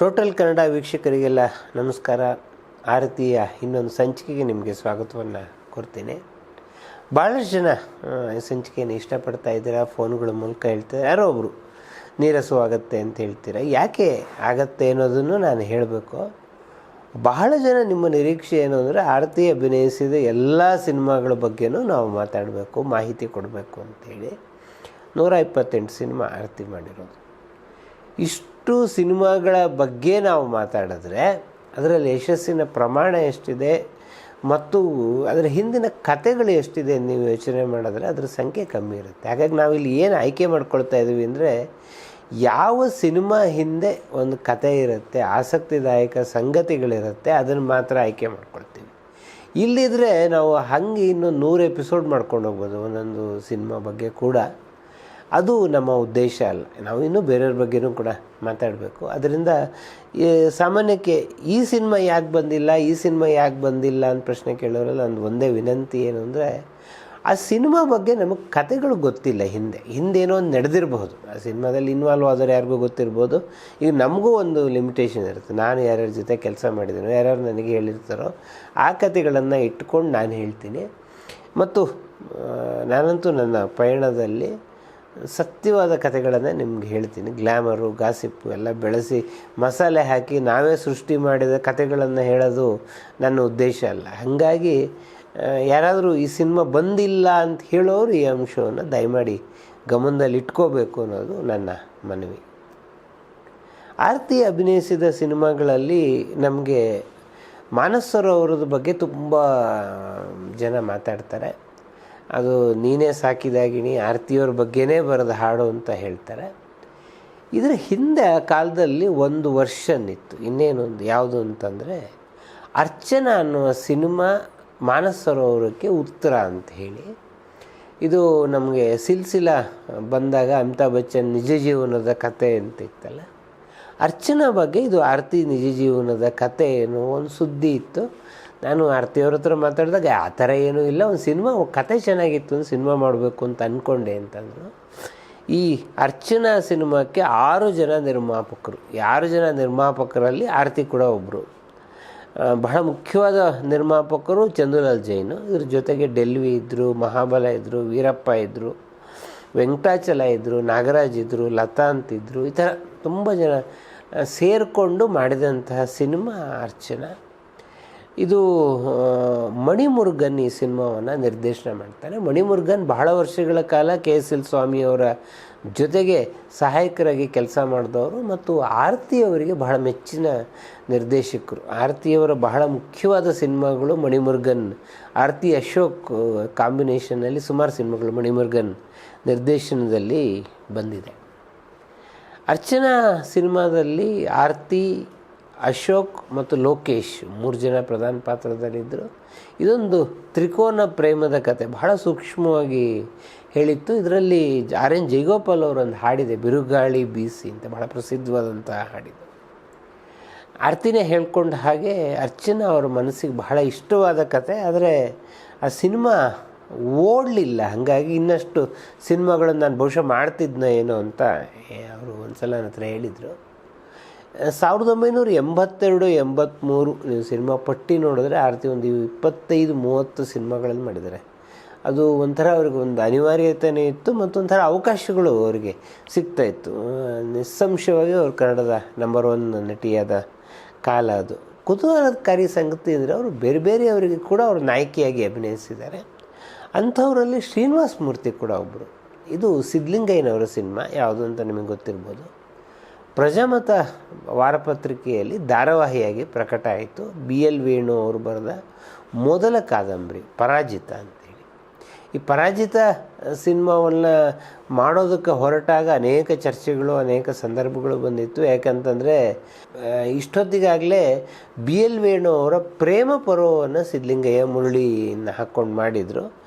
Total Kannada ವೀಕ್ಷಕರಿಗೆಲ್ಲ ನಮಸ್ಕಾರ. ಆರತಿಯ ಇನ್ನೊಂದು ಸಂಚಿಕೆಗೆ ನಿಮಗೆ ಸ್ವಾಗತವನ್ನು ಕೊಡ್ತೀನಿ. ಭಾಳಷ್ಟು ಜನ ಈ ಸಂಚಿಕೆಯನ್ನು ಇಷ್ಟಪಡ್ತಾ ಇದ್ದೀರಾ, ಫೋನ್ಗಳ ಮೂಲಕ ಹೇಳ್ತಾರೆ. ಯಾರೋ ಒಬ್ಬರು ನೀರಸವಾಗತ್ತೆ ಅಂತ ಹೇಳ್ತೀರಾ. ಯಾಕೆ ಆಗತ್ತೆ ಅನ್ನೋದನ್ನು ನಾನು ಹೇಳಬೇಕು. ಬಹಳ ಜನ ನಿಮ್ಮ ನಿರೀಕ್ಷೆ ಏನು ಅಂದರೆ ಆರತಿ ಅಭಿನಯಿಸಿದ ಎಲ್ಲ ಸಿನಿಮಾಗಳ ಬಗ್ಗೆನೂ ನಾವು ಮಾತಾಡಬೇಕು, ಮಾಹಿತಿ ಕೊಡಬೇಕು ಅಂತೇಳಿ ನೂರ ಇಪ್ಪತ್ತೆಂಟು ಸಿನಿಮಾ ಆರತಿ ಮಾಡಿರೋದು. ಇಷ್ಟು ಸಿನಿಮಾಗಳ ಬಗ್ಗೆ ನಾವು ಮಾತಾಡಿದ್ರೆ ಅದರಲ್ಲಿ ಯಶಸ್ಸಿನ ಪ್ರಮಾಣ ಎಷ್ಟಿದೆ ಮತ್ತು ಅದರ ಹಿಂದಿನ ಕಥೆಗಳು ಎಷ್ಟಿದೆ ನೀವು ಯೋಚನೆ ಮಾಡಿದ್ರೆ ಅದರ ಸಂಖ್ಯೆ ಕಮ್ಮಿ ಇರುತ್ತೆ. ಹಾಗಾಗಿ ನಾವಿಲ್ಲಿ ಏನು ಆಯ್ಕೆ ಮಾಡ್ಕೊಳ್ತಾ ಇದ್ದೀವಿ ಅಂದರೆ ಯಾವ ಸಿನಿಮಾ ಹಿಂದೆ ಒಂದು ಕತೆ ಇರುತ್ತೆ, ಆಸಕ್ತಿದಾಯಕ ಸಂಗತಿಗಳಿರುತ್ತೆ, ಅದನ್ನು ಮಾತ್ರ ಆಯ್ಕೆ ಮಾಡ್ಕೊಳ್ತೀವಿ. ಇಲ್ಲಿದ್ರೆ ನಾವು ಹಂಗೆ ಇನ್ನು ನೂರು ಎಪಿಸೋಡ್ ಮಾಡ್ಕೊಂಡು ಹೋಗ್ಬೋದು ಒಂದೊಂದು ಸಿನಿಮಾ ಬಗ್ಗೆ ಕೂಡ. ಅದು ನಮ್ಮ ಉದ್ದೇಶ ಅಲ್ಲ. ನಾವು ಇನ್ನೂ ಬೇರೆಯವ್ರ ಬಗ್ಗೆನೂ ಕೂಡ ಮಾತಾಡಬೇಕು. ಅದರಿಂದ ಸಾಮಾನ್ಯಕ್ಕೆ ಈ ಸಿನಿಮಾ ಯಾಕೆ ಬಂದಿಲ್ಲ, ಈ ಸಿನಿಮಾ ಯಾಕೆ ಬಂದಿಲ್ಲ ಅಂತ ಪ್ರಶ್ನೆ ಕೇಳೋರಲ್ಲ ಒಂದು ಒಂದೇ ವಿನಂತಿ ಏನು ಅಂದರೆ, ಆ ಸಿನಿಮಾ ಬಗ್ಗೆ ನಮಗೆ ಕತೆಗಳು ಗೊತ್ತಿಲ್ಲ ಹಿಂದೆ. ಹಿಂದೇನೋ ಒಂದು ನಡೆದಿರಬಹುದು. ಆ ಸಿನಿಮಾದಲ್ಲಿ ಇನ್ವಾಲ್ವ್ ಆದವ್ರು ಯಾರಿಗೂ ಗೊತ್ತಿರ್ಬೋದು. ಈಗ ನಮಗೂ ಒಂದು ಲಿಮಿಟೇಷನ್ ಇರುತ್ತೆ. ನಾನು ಯಾರ್ಯಾರ ಜೊತೆ ಕೆಲಸ ಮಾಡಿದ್ದೀನೋ ಯಾರ್ಯಾರು ನನಗೆ ಹೇಳಿರ್ತಾರೋ, ಆ ಕತೆಗಳನ್ನು ಇಟ್ಕೊಂಡು ನಾನು ಹೇಳ್ತೀನಿ. ಮತ್ತು ನಾನಂತೂ ನನ್ನ ಪಯಣದಲ್ಲಿ ಸತ್ಯವಾದ ಕಥೆಗಳನ್ನು ನಿಮ್ಗೆ ಹೇಳ್ತೀನಿ. ಗ್ಲ್ಯಾಮರು ಗಾಸಿಪ್ಪು ಎಲ್ಲ ಬೆಳೆಸಿ ಮಸಾಲೆ ಹಾಕಿ ನಾವೇ ಸೃಷ್ಟಿ ಮಾಡಿದ ಕಥೆಗಳನ್ನು ಹೇಳೋದು ನನ್ನ ಉದ್ದೇಶ ಅಲ್ಲ. ಹಾಗಾಗಿ ಯಾರಾದರೂ ಈ ಸಿನಿಮಾ ಬಂದಿಲ್ಲ ಅಂತ ಹೇಳೋರು ಈ ಅಂಶವನ್ನು ದಯಮಾಡಿ ಗಮನದಲ್ಲಿ ಇಟ್ಕೋಬೇಕು ಅನ್ನೋದು ನನ್ನ ಮನವಿ. ಆರತಿ ಅಭಿನಯಿಸಿದ ಸಿನಿಮಾಗಳಲ್ಲಿ ನಮಗೆ ಮಾನಸರು ಅವರದ ಬಗ್ಗೆ ತುಂಬ ಜನ ಮಾತಾಡ್ತಾರೆ. ಅದು ನೀನೇ ಸಾಕಿದಾಗಿಣಿ ಆರತಿಯವ್ರ ಬಗ್ಗೆನೇ ಬರೆದ ಹಾಡು ಅಂತ ಹೇಳ್ತಾರೆ. ಇದರ ಹಿಂದೆ ಆ ಕಾಲದಲ್ಲಿ ಒಂದು ವರ್ಷನ್ ಇತ್ತು ಇನ್ನೇನೊಂದು, ಯಾವುದು ಅಂತಂದರೆ, ಅರ್ಚನಾ ಅನ್ನುವ ಸಿನಿಮಾ ಮಾನಸ್ ಸರೋವರಕ್ಕೆ ಉತ್ತರ ಅಂತ ಹೇಳಿ. ಇದು ನಮಗೆ ಸಿಲ್ಸಿಲ ಬಂದಾಗ ಅಮಿತಾಬ್ ಬಚ್ಚನ್ ನಿಜ ಜೀವನದ ಕತೆ ಅಂತ ಇತ್ತಲ್ಲ ಅರ್ಚನಾ ಬಗ್ಗೆ ಇದು ಆರತಿ ನಿಜ ಜೀವನದ ಕತೆ ಏನು ಒಂದು ಸುದ್ದಿ ಇತ್ತು. ನಾನು ಆರತಿಯವ್ರ ಹತ್ರ ಮಾತಾಡಿದಾಗ ಆ ಥರ ಏನೂ ಇಲ್ಲ, ಒಂದು ಸಿನಿಮಾ ಕತೆ ಚೆನ್ನಾಗಿತ್ತು, ಒಂದು ಸಿನಿಮಾ ಮಾಡಬೇಕು ಅಂತ ಅಂದ್ಕೊಂಡೆ ಅಂತಂದರು. ಈ ಅರ್ಚನಾ ಸಿನಿಮಾಕ್ಕೆ ಆರು ಜನ ನಿರ್ಮಾಪಕರು. ಆರು ಜನ ನಿರ್ಮಾಪಕರಲ್ಲಿ ಆರತಿ ಕೂಡ ಒಬ್ಬರು ಬಹಳ ಮುಖ್ಯವಾದ ನಿರ್ಮಾಪಕರು ಚಂದ್ರಲಾಲ್ ಜೈನು. ಇದ್ರ ಜೊತೆಗೆ ಡೆಲ್ವಿ ಇದ್ದರು ಮಹಾಬಲ ಇದ್ದರು ವೀರಪ್ಪ ಇದ್ದರು ವೆಂಕಟಾಚಲ ಇದ್ದರು ನಾಗರಾಜ್ ಇದ್ದರು ಲತಾ ಅಂತಿದ್ದರು ಈ ಥರ ತುಂಬ ಜನ ಸೇರಿಕೊಂಡು ಮಾಡಿದಂತಹ ಸಿನಿಮಾ ಅರ್ಚನಾ. ಇದು ಮಣಿಮುರುಗನ್ ಈ ಸಿನಿಮಾವನ್ನು ನಿರ್ದೇಶನ ಮಾಡ್ತಾರೆ ಮಣಿಮುರುಗನ್ ಬಹಳ ವರ್ಷಗಳ ಕಾಲ ಕೆ ಎಸ್ ಎಲ್ ಸ್ವಾಮಿಯವರ ಜೊತೆಗೆ ಸಹಾಯಕರಾಗಿ ಕೆಲಸ ಮಾಡಿದವರು ಮತ್ತು ಆರತಿಯವರಿಗೆ ಬಹಳ ಮೆಚ್ಚಿನ ನಿರ್ದೇಶಕರು. ಆರತಿಯವರ ಬಹಳ ಮುಖ್ಯವಾದ ಸಿನಿಮಾಗಳು ಮಣಿಮುರುಗನ್, ಆರತಿ ಅಶೋಕ್ ಕಾಂಬಿನೇಷನ್ನಲ್ಲಿ ಸುಮಾರು ಸಿನಿಮಾಗಳು ಮಣಿಮುರುಗನ್ ನಿರ್ದೇಶನದಲ್ಲಿ ಬಂದಿದೆ. ಅರ್ಚನಾ ಸಿನಿಮಾದಲ್ಲಿ ಆರತಿ ಅಶೋಕ್ ಮತ್ತು ಲೋಕೇಶ್ ಮೂರು ಜನ ಪ್ರಧಾನ ಪಾತ್ರದಲ್ಲಿದ್ದರು. ಇದೊಂದು ತ್ರಿಕೋನ ಪ್ರೇಮದ ಕತೆ, ಬಹಳ ಸೂಕ್ಷ್ಮವಾಗಿ ಹೇಳಿತ್ತು. ಇದರಲ್ಲಿ ಆರ್ ಎನ್ ಜೈಗೋಪಾಲ್ ಅವರೊಂದು ಹಾಡಿದೆ, ಬಿರುಗಾಳಿ ಬೀಸಿ ಅಂತ, ಬಹಳ ಪ್ರಸಿದ್ಧವಾದಂತಹ ಹಾಡಿದೆ. ಆರ್ತಿನೇ ಹೇಳ್ಕೊಂಡ ಹಾಗೆ ಅರ್ಚನಾ ಅವರ ಮನಸ್ಸಿಗೆ ಬಹಳ ಇಷ್ಟವಾದ ಕತೆ. ಆದರೆ ಆ ಸಿನಿಮಾ ಓಡಲಿಲ್ಲ, ಹಾಗಾಗಿ ಇನ್ನಷ್ಟು ಸಿನಿಮಾಗಳನ್ನು ನಾನು ಬಹುಶಃ ಮಾಡ್ತಿದ್ನ ಏನೋ ಅಂತ ಅವರು ಒಂದ್ಸಲ ನನ್ನ ಹತ್ರ ಹೇಳಿದರು. ಸಾವಿರದ ಒಂಬೈನೂರ ಎಂಬತ್ತೆರಡು ಎಂಬತ್ತ್ಮೂರು ನೀವು ಸಿನಿಮಾ ಪಟ್ಟಿ ನೋಡಿದ್ರೆ ಆರತಿ ಒಂದು ಇಪ್ಪತ್ತೈದು ಮೂವತ್ತು ಸಿನಿಮಾಗಳಲ್ಲಿ ಮಾಡಿದ್ದಾರೆ. ಅದು ಒಂಥರ ಅವ್ರಿಗೆ ಒಂದು ಅನಿವಾರ್ಯತೆಯೇ ಇತ್ತು ಮತ್ತೊಂಥರ ಅವಕಾಶಗಳು ಅವರಿಗೆ ಸಿಗ್ತಾ ಇತ್ತು. ಆ, ನಿಸ್ಸಂಶಯವಾಗಿ ಅವರು ಕನ್ನಡದ ನಂಬರ್ ಒನ್ ನಟಿಯಾದ ಕಾಲ ಅದು. ಕುತೂಹಲಕಾರಿ ಸಂಗತಿ ಅಂದರೆ ಅವರು ಬೇರೆ ಬೇರೆಯವರಿಗೆ ಕೂಡ ಅವರು ನಾಯಕಿಯಾಗಿ ಅಭಿನಯಿಸಿದ್ದಾರೆ. ಅಂಥವರಲ್ಲಿ ಶ್ರೀನಿವಾಸ ಮೂರ್ತಿ ಕೂಡ ಒಬ್ಬರು ಇದು ಸಿದ್ಲಿಂಗಯ್ಯನವರ ಸಿನಿಮಾ ಯಾವುದು ಅಂತ ನಿಮಗೆ ಗೊತ್ತಿರ್ಬೋದು. ಪ್ರಜಾಮತ ವಾರಪತ್ರಿಕೆಯಲ್ಲಿ ಧಾರಾವಾಹಿಯಾಗಿ ಪ್ರಕಟ ಆಯಿತು. ಬಿ. ಎಲ್. ವೇಣು ಅವರು ಬರೆದ ಮೊದಲ ಕಾದಂಬರಿ, ಪರಾಜಿತ ಅಂತೇಳಿ. ಈ ಪರಾಜಿತ ಸಿನಿಮಾವನ್ನು ಮಾಡೋದಕ್ಕೆ ಹೊರಟಾಗ ಅನೇಕ ಚರ್ಚೆಗಳು, ಅನೇಕ ಸಂದರ್ಭಗಳು ಬಂದಿತ್ತು. ಯಾಕಂತಂದರೆ ಇಷ್ಟೊತ್ತಿಗಾಗಲೇ ಬಿ. ಎಲ್. ವೇಣು ಅವರ ಪ್ರೇಮ ಪರ್ವವನ್ನು ಸಿದ್ಧಲಿಂಗಯ್ಯ ಮುರಳಿಯನ್ನು ಹಾಕ್ಕೊಂಡು ಮಾಡಿದರು.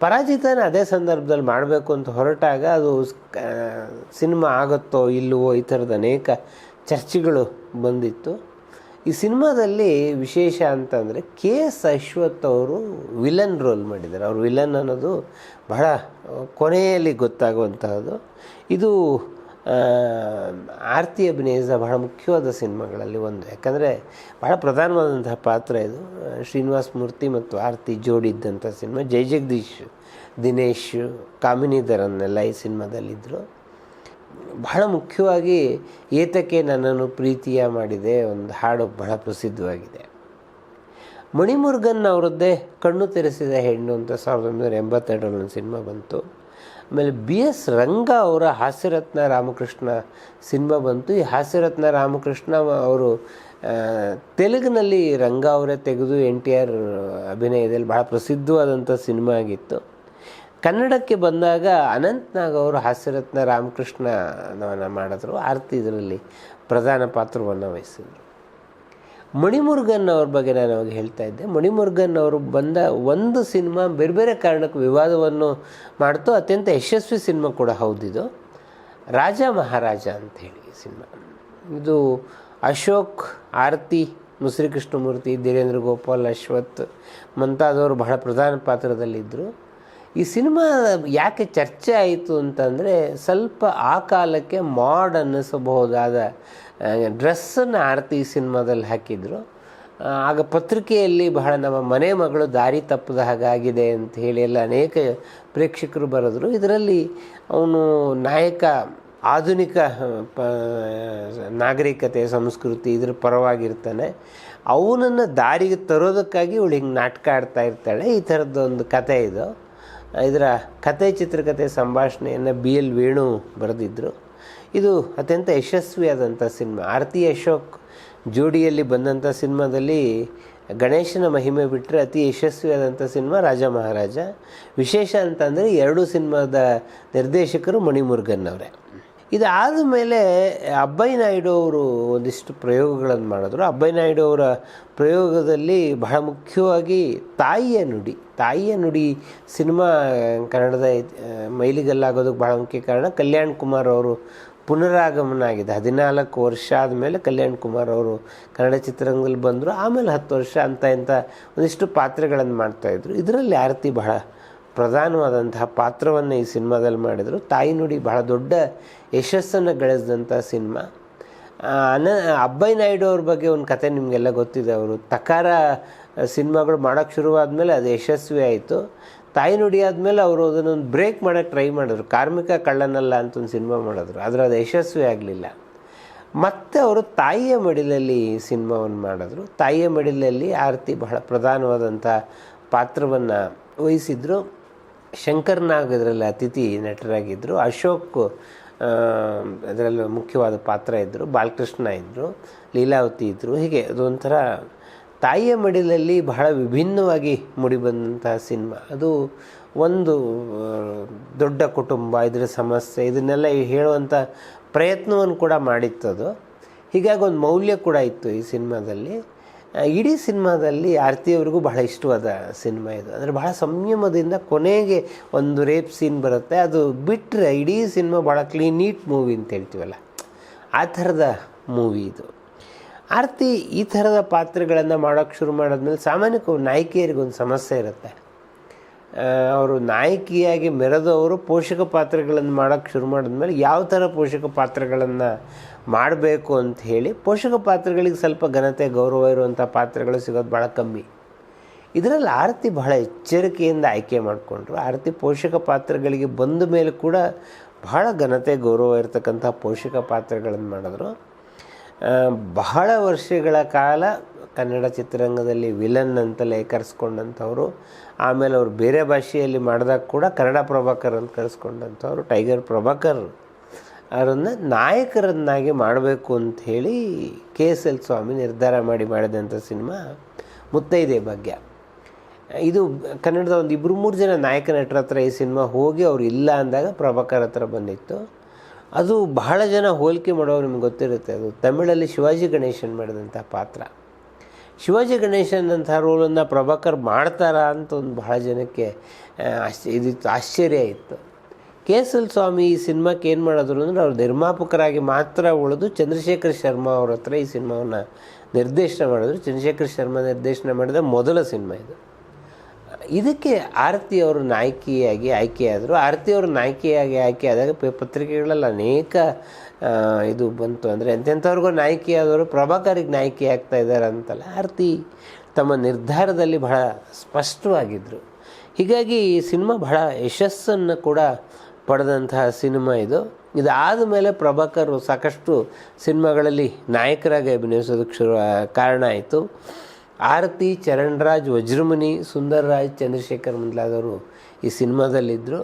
ಪರಾಜಿತನ ಅದೇ ಸಂದರ್ಭದಲ್ಲಿ ಮಾಡಬೇಕು ಅಂತ ಹೊರಟಾಗ ಅದು ಸಿನಿಮಾ ಆಗುತ್ತೋ ಇಲ್ಲವೋ ಈ ಥರದ ಅನೇಕ ಚರ್ಚೆಗಳು ಬಂದಿತ್ತು. ಈ ಸಿನಿಮಾದಲ್ಲಿ ವಿಶೇಷ ಅಂತಂದರೆ ಕೆ ಎಸ್ ಅಶ್ವಥ್ ಅವರು ವಿಲನ್ ರೋಲ್ ಮಾಡಿದ್ದಾರೆ. ಅವರು ವಿಲನ್ ಅನ್ನೋದು ಬಹಳ ಕೊನೆಯಲ್ಲಿ ಗೊತ್ತಾಗುವಂತಹದ್ದು. ಇದು ಆರತಿ ಅಭಿನಯಿಸಿದ ಬಹಳ ಮುಖ್ಯವಾದ ಸಿನಿಮಾಗಳಲ್ಲಿ ಒಂದು. ಯಾಕಂದರೆ ಬಹಳ ಪ್ರಧಾನವಾದಂತಹ ಪಾತ್ರ ಇದು. ಶ್ರೀನಿವಾಸ್ ಮೂರ್ತಿ ಮತ್ತು ಆರತಿ ಜೋಡಿದ್ದಂಥ ಸಿನಿಮಾ. ಜೈ ಜಗದೀಶ್, ದಿನೇಶ್ ಕಾಮಿನಿಧರನ್ನೆಲ್ಲ ಈ ಸಿನಿಮಾದಲ್ಲಿದ್ದರು ಬಹಳ ಮುಖ್ಯವಾಗಿ ಏತಕ್ಕೆ ನನ್ನನ್ನು ಪ್ರೀತಿಯ ಮಾಡಿದೆ ಒಂದು ಹಾಡು ಬಹಳ ಪ್ರಸಿದ್ಧವಾಗಿದೆ. ಮಣಿಮುರುಗನ್ ಅವರದ್ದೇ ಕಣ್ಣು ತೆರೆಸಿದ ಹೆಣ್ಣು ಅಂತ ಸಾವಿರದ ಒಂಬೈನೂರ ಎಂಬತ್ತೆರಡರಲ್ಲಿ ಸಿನಿಮಾ ಬಂತು. ಆಮೇಲೆ ಬಿ ಎಸ್ ರಂಗ ಅವರ ಹಾಸ್ಯರತ್ನ ರಾಮಕೃಷ್ಣ ಸಿನಿಮಾ ಬಂತು. ಈ ಹಾಸ್ಯರತ್ನ ರಾಮಕೃಷ್ಣ ಅವರು ತೆಲುಗಿನಲ್ಲಿ ರಂಗ ಅವರೇ ತೆಗೆದು ಎನ್ ಟಿ ಆರ್ ಅಭಿನಯದಲ್ಲಿ ಬಹಳ ಪ್ರಸಿದ್ಧವಾದಂಥ ಸಿನಿಮಾ ಆಗಿತ್ತು. ಕನ್ನಡಕ್ಕೆ ಬಂದಾಗ ಅನಂತ್ನಾಗ್ ಅವರು ಹಾಸ್ಯರತ್ನ ರಾಮಕೃಷ್ಣನವನ್ನು ಮಾಡಿದ್ರು. ಆರತಿ ಇದರಲ್ಲಿ ಪ್ರಧಾನ ಪಾತ್ರವನ್ನು ವಹಿಸಿದರು. ಮಣಿಮುರುಗನ್ ಅವ್ರ ಬಗ್ಗೆ ನಾನು ಅವಾಗ ಹೇಳ್ತಾ ಇದ್ದೆ. ಮಣಿಮುರುಗನ್ ಅವರು ಬಂದ ಒಂದು ಸಿನಿಮಾ ಬೇರೆ ಬೇರೆ ಕಾರಣಕ್ಕೆ ವಿವಾದವನ್ನು ಮಾಡ್ತು. ಅತ್ಯಂತ ಯಶಸ್ವಿ ಸಿನಿಮಾ ಕೂಡ ಹೌದಿದು ರಾಜ ಮಹಾರಾಜ ಅಂತ ಹೇಳಿ ಸಿನಿಮಾ. ಇದು ಅಶೋಕ್, ಆರತಿ ಮುಸ್ರಿ ಕೃಷ್ಣಮೂರ್ತಿ, ಧೀರೇಂದ್ರ ಗೋಪಾಲ್, ಅಶ್ವಥ್ ಮುಂತಾದವರು ಬಹಳ ಪ್ರಧಾನ ಪಾತ್ರದಲ್ಲಿದ್ದರು ಈ ಸಿನಿಮಾ ಯಾಕೆ ಚರ್ಚೆ ಆಯಿತು ಅಂತಂದರೆ ಸ್ವಲ್ಪ ಆ ಕಾಲಕ್ಕೆ ಮಾಡ್ ಅನ್ನಿಸಬಹುದಾದ ಡ್ರೆಸ್ಸನ್ನು ಆರತಿ ಈ ಸಿನಿಮಾದಲ್ಲಿ ಹಾಕಿದರು. ಆಗ ಪತ್ರಿಕೆಯಲ್ಲಿ ಬಹಳ ನಮ್ಮ ಮನೆ ಮಗಳು ದಾರಿ ತಪ್ಪದ ಹಾಗಾಗಿದೆ ಅಂತ ಹೇಳಿ ಎಲ್ಲ ಅನೇಕ ಪ್ರೇಕ್ಷಕರು ಬರೆದರು. ಇದರಲ್ಲಿ ಅವನು ನಾಯಕ, ಆಧುನಿಕ, ಪ, ನಾಗರಿಕತೆ, ಸಂಸ್ಕೃತಿ ಇದ್ರ ಪರವಾಗಿರ್ತಾನೆ. ಅವನನ್ನು ದಾರಿಗೆ ತರೋದಕ್ಕಾಗಿ ಇವಳು ಹಿಂಗೆ ನಾಟಕ ಆಡ್ತಾ ಇರ್ತಾಳೆ. ಈ ಥರದ್ದೊಂದು ಕತೆ ಇದು. ಇದರ ಕತೆ ಚಿತ್ರಕಥೆ ಸಂಭಾಷಣೆಯನ್ನು ಬಿ ಎಲ್ ವೇಣು ಬರೆದಿದ್ದರು ಇದು ಅತ್ಯಂತ ಯಶಸ್ವಿಯಾದಂಥ ಸಿನಿಮಾ. ಆರತಿ ಅಶೋಕ್ ಜೋಡಿಯಲ್ಲಿ ಬಂದಂಥ ಸಿನಿಮಾದಲ್ಲಿ ಗಣೇಶನ ಮಹಿಮೆ ಬಿಟ್ಟರೆ ಅತಿ ಯಶಸ್ವಿಯಾದಂಥ ಸಿನಿಮಾ ರಾಜ ಮಹಾರಾಜ. ವಿಶೇಷ ಅಂತಂದರೆ ಎರಡು ಸಿನಿಮಾದ ನಿರ್ದೇಶಕರು ಮಣಿಮುರುಗನ್ ಅವರೇ. ಇದಾದ ಮೇಲೆ ಅಬ್ಬಯ್ ನಾಯ್ಡು ಅವರು ಒಂದಿಷ್ಟು ಪ್ರಯೋಗಗಳನ್ನು ಮಾಡಿದ್ರು. ಅಬ್ಬೈ ನಾಯ್ಡು ಅವರ ಪ್ರಯೋಗದಲ್ಲಿ ಬಹಳ ಮುಖ್ಯವಾಗಿ ತಾಯಿಯ ನುಡಿ ತಾಯಿಯ ನುಡಿ ಸಿನಿಮಾ ಕನ್ನಡದ ಮೈಲಿಗಲ್ಲಾಗೋದಕ್ಕೆ ಬಹಳ ಮುಖ್ಯ ಕಾರಣ ಕಲ್ಯಾಣ್ ಕುಮಾರ್ ಅವರು ಪುನರಾಗಮನ ಆಗಿದೆ ಹದಿನಾಲ್ಕು ವರ್ಷ ಆದಮೇಲೆ ಕಲ್ಯಾಣ್ ಕುಮಾರ್ ಅವರು ಕನ್ನಡ ಚಿತ್ರರಂಗದಲ್ಲಿ ಬಂದರು. ಆಮೇಲೆ ಹತ್ತು ವರ್ಷ ಅಂತ ಇಂಥ ಒಂದಿಷ್ಟು ಪಾತ್ರಗಳನ್ನು ಮಾಡ್ತಾಯಿದ್ರು ಇದರಲ್ಲಿ ಆರತಿ ಬಹಳ ಪ್ರಧಾನವಾದಂತಹ ಪಾತ್ರವನ್ನು ಈ ಸಿನಿಮಾದಲ್ಲಿ ಮಾಡಿದರು. ತಾಯಿ ನುಡಿ ಬಹಳ ದೊಡ್ಡ ಯಶಸ್ಸನ್ನು ಗಳಿಸಿದಂಥ ಸಿನಿಮಾ. ಅನ, ಅಬ್ಬಾಯಿ ನಾಯ್ಡು ಅವ್ರ ಬಗ್ಗೆ ಒಂದು ಕತೆ ನಿಮಗೆಲ್ಲ ಗೊತ್ತಿದೆ. ಅವರು ತಕಾರ ಸಿನಿಮಾಗಳು ಮಾಡೋಕ್ಕೆ ಶುರುವಾದಮೇಲೆ ಅದು ಯಶಸ್ವಿ ಆಯಿತು. ತಾಯಿ ನುಡಿ ಆದಮೇಲೆ ಅವರು ಅದನ್ನೊಂದು ಬ್ರೇಕ್ ಮಾಡೋಕ್ಕೆ ಟ್ರೈ ಮಾಡಿದ್ರು. ಕಾರ್ಮಿಕ ಕಳ್ಳನಲ್ಲ ಅಂತ ಒಂದು ಸಿನಿಮಾ ಮಾಡಿದ್ರು. ಆದರೆ ಅದು ಯಶಸ್ವಿ ಆಗಲಿಲ್ಲ. ಮತ್ತೆ ಅವರು ತಾಯಿಯ ಮಡಿಲಲ್ಲಿ ಸಿನಿಮಾವನ್ನು ಮಾಡಿದ್ರು. ತಾಯಿಯ ಮಡಿಲಲ್ಲಿ ಆರತಿ ಬಹಳ ಪ್ರಧಾನವಾದಂಥ ಪಾತ್ರವನ್ನು ವಹಿಸಿದ್ರು. ಶಂಕರ್ ನಾಗ್ ಇದರಲ್ಲಿ ಅತಿಥಿ ನಟರಾಗಿದ್ದರು ಅಶೋಕ್ ಅದರಲ್ಲಿ ಮುಖ್ಯವಾದ ಪಾತ್ರ ಇದ್ದರು ಬಾಲಕೃಷ್ಣ ಇದ್ದರು ಲೀಲಾವತಿ ಇದ್ದರು ಹೀಗೆ ಅದೊಂಥರ ತಾಯಿಯ ಮಡಿಲಲ್ಲಿ ಬಹಳ ವಿಭಿನ್ನವಾಗಿ ಮೂಡಿಬಂದಂತಹ ಸಿನಿಮಾ. ಅದು ಒಂದು ದೊಡ್ಡ ಕುಟುಂಬ, ಇದರ ಸಮಸ್ಯೆ, ಇದನ್ನೆಲ್ಲ ಹೇಳುವಂಥ ಪ್ರಯತ್ನವನ್ನು ಕೂಡ ಮಾಡಿತ್ತದು ಹೀಗಾಗಿ ಒಂದು ಮೌಲ್ಯ ಕೂಡ ಇತ್ತು ಈ ಸಿನಿಮಾದಲ್ಲಿ. ಇಡೀ ಸಿನಿಮಾದಲ್ಲಿ ಆರತಿಯವರಿಗೂ ಬಹಳ ಇಷ್ಟವಾದ ಸಿನಿಮಾ ಇದು. ಅಂದರೆ ಬಹಳ ಸಂಯಮದಿಂದ ಕೊನೆಗೆ ಒಂದು ರೇಪ್ ಸೀನ್ ಬರುತ್ತೆ. ಅದು ಬಿಟ್ಟರೆ ಇಡೀ ಸಿನಿಮಾ ಭಾಳ ಕ್ಲೀನ್ ನೀಟ್ ಮೂವಿ ಅಂತ ಹೇಳ್ತೀವಲ್ಲ. ಆ ಥರದ ಮೂವಿ ಇದು. ಆರತಿ ಈ ಥರದ ಪಾತ್ರಗಳನ್ನು ಮಾಡೋಕ್ಕೆ ಶುರು ಮಾಡಿದ್ಮೇಲೆ ಸಾಮಾನ್ಯಕ್ಕೂ ನಾಯಕಿಯರಿಗೊಂದು ಸಮಸ್ಯೆ ಇರುತ್ತೆ. ಅವರು ನಾಯಕಿಯಾಗಿ ಮೆರೆದವರು ಪೋಷಕ ಪಾತ್ರಗಳನ್ನು ಮಾಡೋಕ್ಕೆ ಶುರು ಮಾಡಿದ್ಮೇಲೆ ಯಾವ ಥರ ಪೋಷಕ ಪಾತ್ರಗಳನ್ನು ಮಾಡಬೇಕು ಅಂತ ಹೇಳಿ ಪೋಷಕ ಪಾತ್ರಗಳಿಗೆ ಸ್ವಲ್ಪ ಘನತೆ, ಗೌರವ ಇರುವಂಥ ಪಾತ್ರಗಳು ಸಿಗೋದು ಭಾಳ ಕಮ್ಮಿ. ಇದರಲ್ಲಿ ಆರತಿ ಬಹಳ ಎಚ್ಚರಿಕೆಯಿಂದ ಆಯ್ಕೆ ಮಾಡಿಕೊಂಡ್ರು. ಆರತಿ ಪೋಷಕ ಪಾತ್ರಗಳಿಗೆ ಬಂದ ಮೇಲೆ ಕೂಡ ಬಹಳ ಘನತೆ, ಗೌರವ ಇರತಕ್ಕಂಥ ಪೋಷಕ ಪಾತ್ರಗಳನ್ನು ಮಾಡಿದ್ರು. ಬಹಳ ವರ್ಷಗಳ ಕಾಲ ಕನ್ನಡ ಚಿತ್ರರಂಗದಲ್ಲಿ ವಿಲನ್ ಅಂತಲೇ ಕರೆಸ್ಕೊಂಡಂಥವ್ರು, ಆಮೇಲೆ ಅವರು ಬೇರೆ ಭಾಷೆಯಲ್ಲಿ ಮಾಡಿದಾಗ ಕೂಡ ಕನ್ನಡ ಪ್ರಭಾಕರ್ ಅಂತ ಕರೆಸ್ಕೊಂಡಂಥವ್ರು, ಟೈಗರ್ ಪ್ರಭಾಕರ್ ಅವರನ್ನು ನಾಯಕರನ್ನಾಗಿ ಮಾಡಬೇಕು ಅಂತ ಹೇಳಿ ಕೆ ಎಸ್ ಎಲ್ ಸ್ವಾಮಿ ನಿರ್ಧಾರ ಮಾಡಿ ಮಾಡಿದಂಥ ಸಿನಿಮಾ ಮುತ್ತೈದೆ ಭಾಗ್ಯ. ಇದು ಕನ್ನಡದ ಒಂದು ಇಬ್ಬರು ಮೂರು ಜನ ನಾಯಕ ನಟರ ಹತ್ರ ಈ ಸಿನಿಮಾ ಹೋಗಿ ಅವ್ರು ಇಲ್ಲ ಅಂದಾಗ ಪ್ರಭಾಕರ್ ಹತ್ರ ಬಂದಿತ್ತು. ಅದು ಬಹಳ ಜನ ಹೋಲಿಕೆ ಮಾಡೋರು ನಿಮ್ಗೆ ಗೊತ್ತಿರುತ್ತೆ, ಅದು ತಮಿಳಲ್ಲಿ ಶಿವಾಜಿ ಗಣೇಶನ್ ಮಾಡಿದಂಥ ಪಾತ್ರ. ಶಿವಾಜಿ ಗಣೇಶನ್ ರೋಲನ್ನು ಪ್ರಭಾಕರ್ ಮಾಡ್ತಾರ ಅಂತ ಒಂದು ಬಹಳ ಜನಕ್ಕೆ ಆಶ್ಚರ್ಯ ಇದಿತ್ತು ಆಶ್ಚರ್ಯ ಇತ್ತು. ಕೆ ಸ್ವಾಮಿ ಈ ಸಿನಿಮಾಕ್ಕೆ ಏನು ಮಾಡಿದ್ರು ಅಂದರೆ ಅವ್ರು ನಿರ್ಮಾಪಕರಾಗಿ ಮಾತ್ರ ಉಳಿದು ಚಂದ್ರಶೇಖರ್ ಶರ್ಮಾ ಅವ್ರ ಹತ್ರ ಈ ಸಿನಿಮಾವನ್ನು ನಿರ್ದೇಶನ ಮಾಡಿದ್ರು. ಚಂದ್ರಶೇಖರ್ ಶರ್ಮಾ ನಿರ್ದೇಶನ ಮಾಡಿದ ಮೊದಲ ಸಿನಿಮಾ ಇದು. ಇದಕ್ಕೆ ಆರತಿ ಅವರು ನಾಯಕಿಯಾಗಿ ಆಯ್ಕೆಯಾದರು. ಆರತಿ ಅವರು ನಾಯಕಿಯಾಗಿ ಆಯ್ಕೆಯಾದಾಗ ಪತ್ರಿಕೆಗಳಲ್ಲಿ ಅನೇಕ ಇದು ಬಂತು ಅಂದರೆ ಎಂತೆಂಥವ್ರಿಗೂ ನಾಯಕಿಯಾದವರು ಪ್ರಭಾಕರಿಗೆ ನಾಯಕಿ ಆಗ್ತಾ ಇದ್ದಾರೆ ಅಂತಲ್ಲ. ಆರತಿ ತಮ್ಮ ನಿರ್ಧಾರದಲ್ಲಿ ಬಹಳ ಸ್ಪಷ್ಟವಾಗಿದ್ದರು ಹೀಗಾಗಿ ಈ ಸಿನಿಮಾ ಬಹಳ ಯಶಸ್ಸನ್ನು ಕೂಡ ಪಡೆದಂತಹ ಸಿನಿಮಾ ಇದು. ಇದಾದ ಮೇಲೆ ಪ್ರಭಾಕರ್ ಸಾಕಷ್ಟು ಸಿನಿಮಾಗಳಲ್ಲಿ ನಾಯಕರಾಗಿ ಅಭಿನಯಿಸೋದಕ್ಕೆ ಶುರು ಕಾರಣ ಆಯಿತು. ಆರತಿ, ಚರಣ್ರಾಜ್, ವಜ್ರಮುನಿ, ಸುಂದರ್ರಾಜ್, ಚಂದ್ರಶೇಖರ್ ಮೊದಲಾದವರು ಈ ಸಿನಿಮಾದಲ್ಲಿದ್ದರು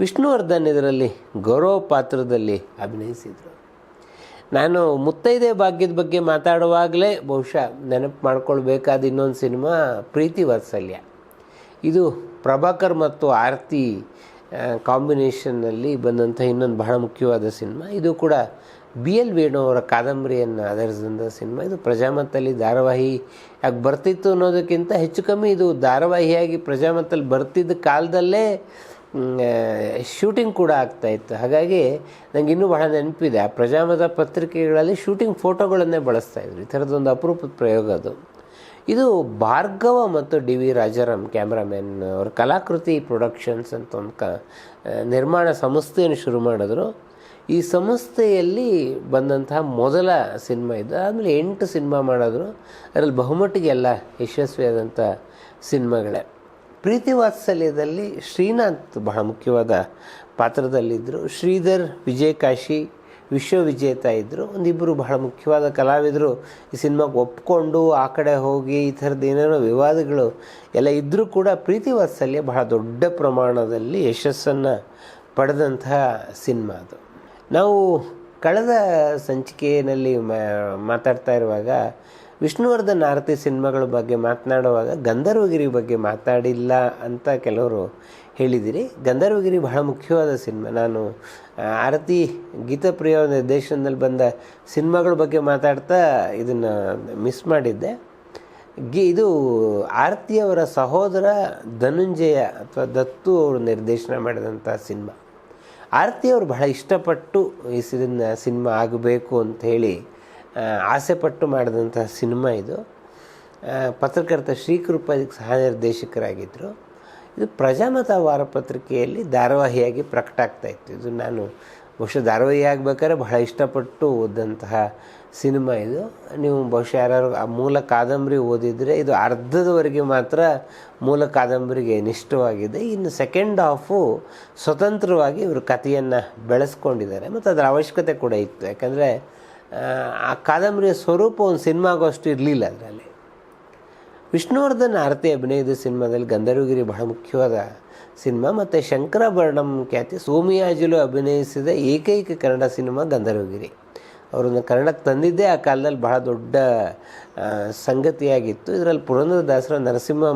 ವಿಷ್ಣುವರ್ಧನ್ ಇದರಲ್ಲಿ ಗೌರವ ಪಾತ್ರದಲ್ಲಿ ಅಭಿನಯಿಸಿದರು. ನಾನು ಮುತ್ತೈದೆ ಭಾಗ್ಯದ ಬಗ್ಗೆ ಮಾತಾಡುವಾಗಲೇ ಬಹುಶಃ ನೆನಪು ಮಾಡ್ಕೊಳ್ಬೇಕಾದ ಇನ್ನೊಂದು ಸಿನಿಮಾ ಪ್ರೀತಿ ವಾತ್ಸಲ್ಯ. ಇದು ಪ್ರಭಾಕರ್ ಮತ್ತು ಆರತಿ ಕಾಂಬಿನೇಷನ್ನಲ್ಲಿ ಬಂದಂಥ ಇನ್ನೊಂದು ಬಹಳ ಮುಖ್ಯವಾದ ಸಿನಿಮಾ. ಇದು ಕೂಡ ಬಿ ಎಲ್ ವೇಣು ಅವರ ಕಾದಂಬರಿಯನ್ನು ಆಧರಿಸಿದಂಥ ಸಿನಿಮಾ. ಇದು ಪ್ರಜಾಮತಲ್ಲಿ ಧಾರಾವಾಹಿ ಯಾಕೆ ಬರ್ತಿತ್ತು ಅನ್ನೋದಕ್ಕಿಂತ ಹೆಚ್ಚು ಕಮ್ಮಿ ಇದು ಧಾರಾವಾಹಿಯಾಗಿ ಪ್ರಜಾಮತಲ್ಲಿ ಬರ್ತಿದ್ದ ಕಾಲದಲ್ಲೇ ಶೂಟಿಂಗ್ ಕೂಡ ಆಗ್ತಾಯಿತ್ತು ಹಾಗಾಗಿ ನನಗೆ ಇನ್ನೂ ಬಹಳ ನೆನಪಿದೆ. ಆ ಪ್ರಜಾಮದ ಪತ್ರಿಕೆಗಳಲ್ಲಿ ಶೂಟಿಂಗ್ ಫೋಟೋಗಳನ್ನೇ ಬಳಸ್ತಾಯಿದ್ರು ಈ ಥರದೊಂದು ಅಪರೂಪದ ಪ್ರಯೋಗ ಅದು. ಇದು ಭಾರ್ಗವ ಮತ್ತು ಡಿ ವಿ ರಾಜಾರಾಮ್ ಕ್ಯಾಮ್ರಾಮ್ಯಾನ್ ಅವ್ರ ಕಲಾಕೃತಿ ಪ್ರೊಡಕ್ಷನ್ಸ್ ಅಂತ ಒಂದು ಕ ನಿರ್ಮಾಣ ಸಂಸ್ಥೆಯನ್ನು ಶುರು ಮಾಡಿದ್ರು. ಈ ಸಂಸ್ಥೆಯಲ್ಲಿ ಬಂದಂತಹ ಮೊದಲ ಸಿನಿಮಾ ಇದು ಆಮೇಲೆ ಎಂಟು ಸಿನಿಮಾ ಮಾಡಿದ್ರು. ಅದರಲ್ಲಿ ಬಹುಮಟ್ಟಿಗೆ ಎಲ್ಲ ಯಶಸ್ವಿಯಾದಂಥ ಸಿನಿಮಾಗಳೇ. ಪ್ರೀತಿ ವಾತ್ಸಲ್ಯದಲ್ಲಿ ಶ್ರೀನಾಥ್ ಬಹಳ ಮುಖ್ಯವಾದ ಪಾತ್ರದಲ್ಲಿದ್ದರು. ಶ್ರೀಧರ್, ವಿಜಯಕಾಶಿ, ವಿಶ್ವವಿಜೇತ ಇದ್ದರು ಒಂದಿಬ್ಬರು ಬಹಳ ಮುಖ್ಯವಾದ ಕಲಾವಿದರು. ಈ ಸಿನಿಮಾಗೆ ಒಪ್ಕೊಂಡು ಆ ಕಡೆ ಹೋಗಿ ಈ ಥರದ್ದು ಏನೇನೋ ವಿವಾದಗಳು ಎಲ್ಲ ಇದ್ದರೂ ಕೂಡ ಪ್ರೀತಿ ವಾತ್ಸಲ್ಯ ಬಹಳ ದೊಡ್ಡ ಪ್ರಮಾಣದಲ್ಲಿ ಯಶಸ್ಸನ್ನು ಪಡೆದಂತಹ ಸಿನಿಮಾ ಅದು. ನಾವು ಕಳೆದ ಸಂಚಿಕೆಯಲ್ಲಿ ಮಾತಾಡ್ತಾ ಇರುವಾಗ ವಿಷ್ಣುವರ್ಧನ್ ಆರತಿ ಸಿನಿಮಾಗಳ ಬಗ್ಗೆ ಮಾತನಾಡುವಾಗ ಗಂಧರ್ವಗಿರಿ ಬಗ್ಗೆ ಮಾತಾಡಿಲ್ಲ ಅಂತ ಕೆಲವರು ಹೇಳಿದಿರಿ. ಗಂಧರ್ವಗಿರಿ ಬಹಳ ಮುಖ್ಯವಾದ ಸಿನಿಮಾ. ನಾನು ಆರತಿ ಗೀತಪ್ರಿಯ ನಿರ್ದೇಶನದಲ್ಲಿ ಬಂದ ಸಿನಿಮಾಗಳ ಬಗ್ಗೆ ಮಾತಾಡ್ತಾ ಇದನ್ನು ಮಿಸ್ ಮಾಡಿದ್ದೆ. ಗಿ, ಇದು ಆರತಿಯವರ ಸಹೋದರ ಧನುಂಜಯ ಅಥವಾ ದತ್ತು ಅವರು ನಿರ್ದೇಶನ ಮಾಡಿದಂಥ ಸಿನಿಮಾ. ಆರತಿಯವರು ಬಹಳ ಇಷ್ಟಪಟ್ಟು ಈ ಸಿನಿಮಾ ಆಗಬೇಕು ಅಂತ ಹೇಳಿ ಆಸೆಪಟ್ಟು ಮಾಡಿದಂತಹ ಸಿನಿಮಾ ಇದು. ಪತ್ರಕರ್ತ ಶ್ರೀಕೃಪ ಇದಕ್ಕೆ ಸಹ ನಿರ್ದೇಶಕರಾಗಿದ್ದರು ಇದು ಪ್ರಜಾಮತ ವಾರಪತ್ರಿಕೆಯಲ್ಲಿ ಧಾರಾವಾಹಿಯಾಗಿ ಪ್ರಕಟ ಇತ್ತು. ಇದು ನಾನು ಬಹುಶಃ ಧಾರಾವಾಹಿ ಆಗಬೇಕಾದ್ರೆ ಬಹಳ ಇಷ್ಟಪಟ್ಟು ಓದಂತಹ ಸಿನಿಮಾ ಇದು. ನೀವು ಬಹುಶಃ ಯಾರು ಆ ಮೂಲ ಕಾದಂಬರಿ ಓದಿದರೆ ಇದು ಅರ್ಧದವರೆಗೆ ಮಾತ್ರ ಮೂಲ ಕಾದಂಬರಿಗೆ ನಿಷ್ಠವಾಗಿದೆ. ಇನ್ನು ಸೆಕೆಂಡ್ ಹಾಫು ಸ್ವತಂತ್ರವಾಗಿ ಇವರು ಕಥೆಯನ್ನು ಬೆಳೆಸ್ಕೊಂಡಿದ್ದಾರೆ. ಮತ್ತು ಅದರ ಅವಶ್ಯಕತೆ ಕೂಡ ಇತ್ತು. ಯಾಕಂದರೆ ಆ ಕಾದಂಬರಿಯ ಸ್ವರೂಪ ಒಂದು ಸಿನಿಮಾಗೋಷ್ಟು ಇರಲಿಲ್ಲ ಅದರಲ್ಲಿ. ವಿಷ್ಣುವರ್ಧನ್ ಆರತಿ ಅಭಿನಯದ ಸಿನಿಮಾದಲ್ಲಿ ಗಂಧರ್ವಗಿರಿ ಬಹಳ ಮುಖ್ಯವಾದ ಸಿನಿಮಾ, ಮತ್ತು ಶಂಕರಭರಣಂ ಖ್ಯಾತಿ ಸೋಮಿಯಾಜುಲು ಅಭಿನಯಿಸಿದ ಏಕೈಕ ಕನ್ನಡ ಸಿನಿಮಾ ಗಂಧರ್ವಗಿರಿ. ಅವರನ್ನು ಕನ್ನಡಕ್ಕೆ ತಂದಿದ್ದೇ ಆ ಕಾಲದಲ್ಲಿ ಬಹಳ ದೊಡ್ಡ ಸಂಗತಿಯಾಗಿತ್ತು. ಇದರಲ್ಲಿ ಪುರಂದರದಾಸರ ನರಸಿಂಹ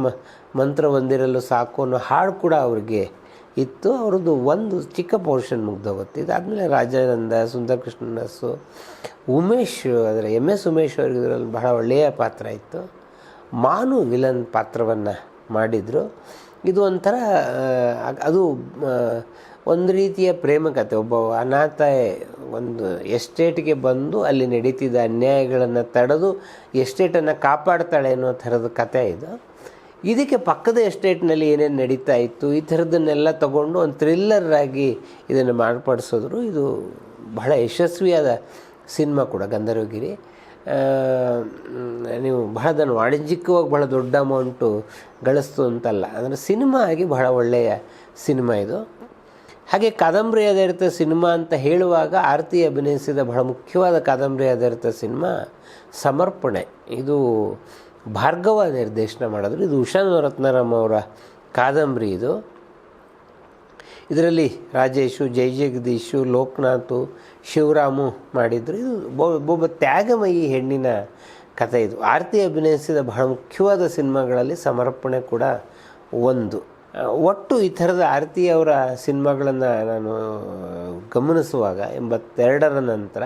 ಮಂತ್ರ ಒಂದಿರಲು ಸಾಕು ಅನ್ನೋ ಹಾಡು ಕೂಡ ಅವ್ರಿಗೆ ಇತ್ತು. ಅವ್ರದ್ದು ಒಂದು ಚಿಕ್ಕ ಪೋರ್ಷನ್ ಮುಗ್ದೋಗುತ್ತೆ ಇದಾದಮೇಲೆ ರಾಜಾನಂದ ಸುಂದರ ಕೃಷ್ಣನಸು ಉಮೇಶ್ ಅಂದರೆ ಎಂ ಎಸ್ ಉಮೇಶ್ ಅವ್ರಿಗೆ ಇದರಲ್ಲಿ ಬಹಳ ಒಳ್ಳೆಯ ಪಾತ್ರ ಇತ್ತು. ಮಾನು ವಿಲನ್ ಪಾತ್ರವನ್ನು ಮಾಡಿದರು. ಇದು ಒಂಥರ ಅದು ಒಂದು ರೀತಿಯ ಪ್ರೇಮ ಕಥೆ ಒಬ್ಬ ಅನಾಥ ಒಂದು ಎಸ್ಟೇಟ್ಗೆ ಬಂದು ಅಲ್ಲಿ ನಡೀತಿದ್ದ ಅನ್ಯಾಯಗಳನ್ನು ತಡೆದು ಎಸ್ಟೇಟನ್ನು ಕಾಪಾಡ್ತಾಳೆ ಅನ್ನೋ ಥರದ ಕಥೆ ಇದು. ಇದಕ್ಕೆ ಪಕ್ಕದ ಎಸ್ಟೇಟ್ನಲ್ಲಿ ಏನೇನು ನಡೀತಾ ಇತ್ತು, ಈ ಥರದನ್ನೆಲ್ಲ ತಗೊಂಡು ಒಂದು ಥ್ರಿಲ್ಲರ್ ಆಗಿ ಇದನ್ನು ಮಾರ್ಪಡಿಸಿದ್ರು. ಇದು ಬಹಳ ಯಶಸ್ವಿಯಾದ ಸಿನಿಮಾ ಕೂಡ, ಗಂಧರ್ವಗಿರಿ. ನೀವು ಬಹಳ ಅದನ್ನು ವಾಣಿಜ್ಯಿಕವಾಗಿ ಬಹಳ ದೊಡ್ಡ ಅಮೌಂಟು ಗಳಿಸ್ತು ಅಂತಲ್ಲ. ಅಂದರೆ ಸಿನಿಮಾ ಆಗಿ ಬಹಳ ಒಳ್ಳೆಯ ಸಿನಿಮಾ ಇದು. ಹಾಗೆ ಕಾದಂಬರಿ ಆಧಾರಿತ ಸಿನಿಮಾ ಅಂತ ಹೇಳುವಾಗ ಆರತಿ ಅಭಿನಯಿಸಿದ ಬಹಳ ಮುಖ್ಯವಾದ ಕಾದಂಬರಿ ಆಧಾರಿತ ಸಿನಿಮಾ ಸಮರ್ಪಣೆ. ಇದು ಭಾರ್ಗವ ನಿರ್ದೇಶನ ಮಾಡಿದ್ರು. ಇದು ಉಷಾ ನವರತ್ನರಾಮ್ ಅವರ ಕಾದಂಬರಿ ಇದು. ಇದರಲ್ಲಿ ರಾಜೇಶು, ಜೈ ಜಗದೀಶು, ಲೋಕನಾಥು, ಶಿವರಾಮು ಮಾಡಿದ್ರು. ಇದು ಒಬ್ಬ ತ್ಯಾಗಮಯಿ ಹೆಣ್ಣಿನ ಕಥೆ ಇದು. ಆರತಿ ಅಭಿನಯಿಸಿದ ಬಹಳ ಮುಖ್ಯವಾದ ಸಿನಿಮಾಗಳಲ್ಲಿ ಸಮರ್ಪಣೆ ಕೂಡ ಒಂದು. ಒಟ್ಟು ಈ ಥರದ ಆರತಿ ಅವರ ಸಿನಿಮಾಗಳನ್ನು ನಾನು ಗಮನಿಸುವಾಗ ಎಂಬತ್ತೆರಡರ ನಂತರ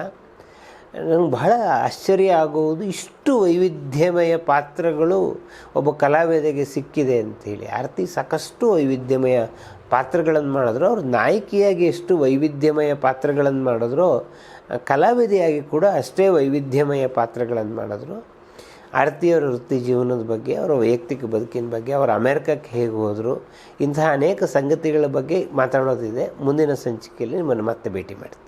ನನಗೆ ಬಹಳ ಆಶ್ಚರ್ಯ ಆಗುವುದು ಇಷ್ಟು ವೈವಿಧ್ಯಮಯ ಪಾತ್ರಗಳು ಒಬ್ಬ ಕಲಾವಿದೆಗೆ ಸಿಕ್ಕಿದೆ ಅಂಥೇಳಿ ಆರತಿ ಸಾಕಷ್ಟು ವೈವಿಧ್ಯಮಯ ಪಾತ್ರಗಳನ್ನು ಮಾಡಿದ್ರು. ಅವರು ನಾಯಕಿಯಾಗಿ ಎಷ್ಟು ವೈವಿಧ್ಯಮಯ ಪಾತ್ರಗಳನ್ನು ಮಾಡಿದ್ರು, ಕಲಾವಿದೆಯಾಗಿ ಕೂಡ ಅಷ್ಟೇ ವೈವಿಧ್ಯಮಯ ಪಾತ್ರಗಳನ್ನು ಮಾಡಿದ್ರು. ಆರತಿಯವರ ವೃತ್ತಿ ಜೀವನದ ಬಗ್ಗೆ, ಅವರ ವೈಯಕ್ತಿಕ ಬದುಕಿನ ಬಗ್ಗೆ, ಅವರು ಅಮೆರಿಕಕ್ಕೆ ಹೇಗೆ ಹೋದರು, ಇಂತಹ ಅನೇಕ ಸಂಗತಿಗಳ ಬಗ್ಗೆ ಮಾತಾಡೋದಿದೆ. ಮುಂದಿನ ಸಂಚಿಕೆಯಲ್ಲಿ ನಿಮ್ಮನ್ನು ಮತ್ತೆ ಭೇಟಿ ಮಾಡ್ತೀನಿ.